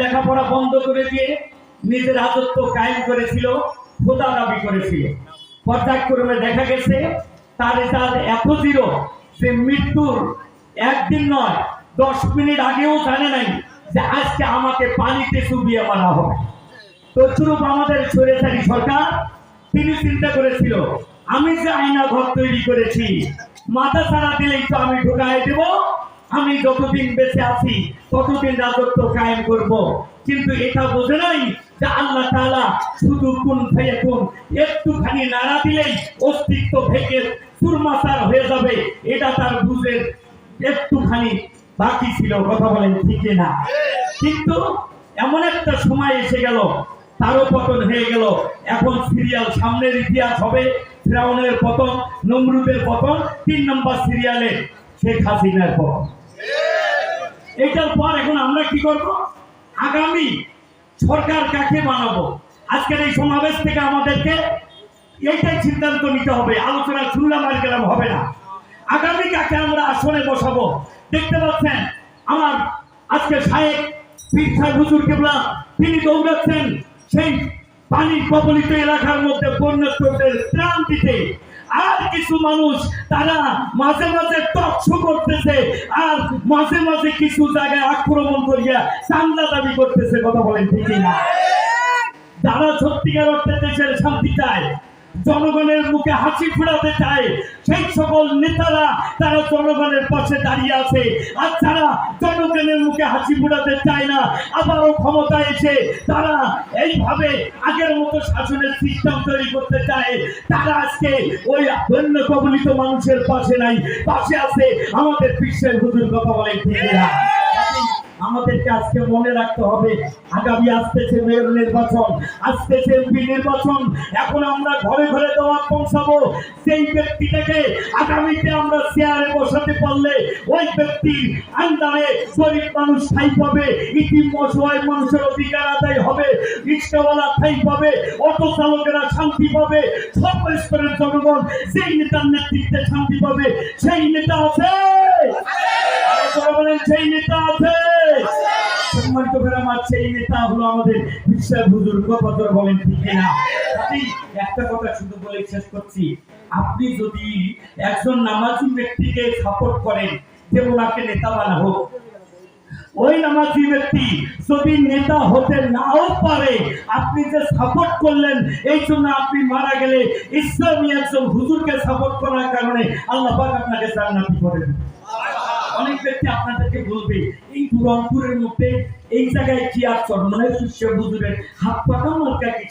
লেখাপড়া বন্ধ করে দিয়ে নিজের রাজত্ব কায়েম করেছিল, খোদা দাবি করেছিল। পর্যায়ক্রমে দেখা গেছে, তার রেজাল্ট এত জিরো যে মৃত্যুর একদিন নয়, দশ মিনিট আগেও জানে নাই যে আজকে আমাকে পানিতে চুবিয়ে মারা হবে। তদ্রুপ আমাদের স্বৈরাচারী সরকার, তিনি চিন্তা করেছিল, আমি যে আয়না ঘর তৈরি করেছি, মাথা ছাড়া দিলেই তো আমি ঢুকাই দেব আমি যতদিন বেঁচে আছি, ততদিন রাজত্ব কায়েম করব। কিন্তু এটা বোঝে নাই যে আল্লাহ তাআলা শুধু কোন ভাইয়া কোন, একটুখানি নাড়া দিলেই অস্তিত্ব ভেঙে সুরমাসার হয়ে যাবে। এটা তার বুঝের একটুখানি বাকি ছিল, কথা বলেন ঠিক না? কিন্তু এমন একটা সময় এসে গেল, তারও পতন হয়ে গেল। এখন সিরিয়াল সামনের ইতিহাস হবে, ফ্রাউনের পতন, নমরুদের পতন, তিন নম্বর সিরিয়ালে শেখ হাসিনার পতন। এটার পর এখন আমরা কি করব? আগামী সরকার কাকে বানাবো? আজকের এই সমাবেশ থেকে আমাদেরকে এইটাই সিদ্ধান্ত নিতে হবে। আলোচনা শুনলাম আর গেলাম, হবে না। আগামী কাকে আমরা আসনে বসাবো? দেখতে পাচ্ছেন, আমার আজকে সাহেব পীর সাহেব হুজুর কেবলা, তিনি দৌড়াচ্ছেন সেই পানি কবলিত এলাকার মধ্যে বন্যত্বদের ত্রাণ দিতে। আর কিছু মানুষ তারা মাঝে মাঝে টকশো করতেছে আর মাঝে মাঝে কিছু জায়গায় আক্রমণ করিয়া চান্দা দাবি করতেছে কথা বলেন ঠিকই না যারা সত্যিকার অর্থে দেশের শান্তি চায় জনগণের মুখে হাসি ফুরাতে চায়। সেই সকল নেতারা তারা জনগণের পাশে দাঁড়িয়ে আছে। আর যারা জনগণের মুখে হাসি ফুরাতে চায় না, আবারও ক্ষমতা এসে তারা এইভাবে আগের মতো শাসনের সিস্টেম তৈরি করতে চায়। তারা আজকে ওই বন্য কবলিত মানুষের পাশে নাই। পাশে আছে আমাদের বিশ্বের হুজুর কথা বলেন আমাদেরকে আজকে মনে রাখতে হবে, আগামী আসতেছে মেয়র নির্বাচন, আসতেছে এমপি নির্বাচন। এখন আমরা ঘরে ঘরে দেওয়া পৌঁছাবো। সেই ব্যক্তিটাকে আগামীতে আমরা চেয়ারে বসাতে পারলে, ওই ব্যক্তির আন্ডারে গরিব মানুষ ঠাই পাবে, ইতিম অসহায় মানুষের অধিকার আদায় হবে, রিক্সাওয়ালা ঠাই পাবে, অটো চালকেরা শান্তি পাবে সর্ব স্তরের জনগণ সেই নেতার নেতৃত্বে শান্তি পাবে, সেই নেতা আছে। সেই নেতা আছে সম্মানিত করে আমার সেই নেতা হলো আমাদের বিশ্বের বুজুর্গ বদর বলেন, ঠিক না? একটা কথা শুধু বলে শেষ করছি। আপনি যদি একজন নামাজি ব্যক্তিকে সাপোর্ট করেন যে ওনাকে নেতা বানা হোক, ওই নামাজি ব্যক্তি যদি নেতা হতে নাও পারে, আপনি যে সাপোর্ট করলেন, এই জন্য আপনি মারা গেলে ইসলামী একজন হুজুরকে সাপোর্ট করার কারণে আল্লাহ আপনাকে জান্নাতি করেন অনেক ব্যক্তি আপনাদেরকে বলবে রংপুরের মধ্যে এই জায়গায় কি হাত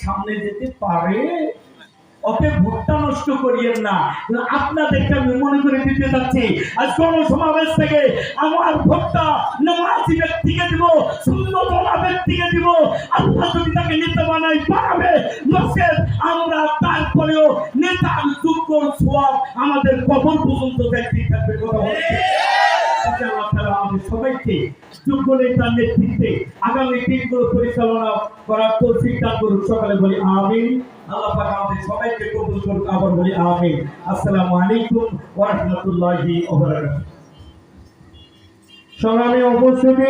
সামনে যেতে পারে? ভোটটা নষ্ট করিয়েন না। আপনাদেরকে আমি মনে করে দিতে যাচ্ছি, আজ কোন সমাবেশ থেকে আমার ভোটটা নামাজি ব্যক্তিকে দিব শূন্যতলা ব্যক্তিকে দিব। যদি তাকে নেতা বানাই পারবে আমরা তারপরেও নেতার যোগ্য সোয়াব আমাদের কবর পর্যন্ত ব্যক্তি থাকবে কথা আল্লাহ তাআলা আমাদের সবাইকে যোগ্য নেতার নেতৃত্বে আগামী দিনগুলো পরিচালনা করার তৌফিক দান করুন। সকালে বলি আমিন। আল্লাহ আমাদের সবাইকে কবুল করুন আবার বলি আমিন। আসসালামু আলাইকুম ওয়া রাহমাতুল্লাহি সংগ্রামী উপস্থিতি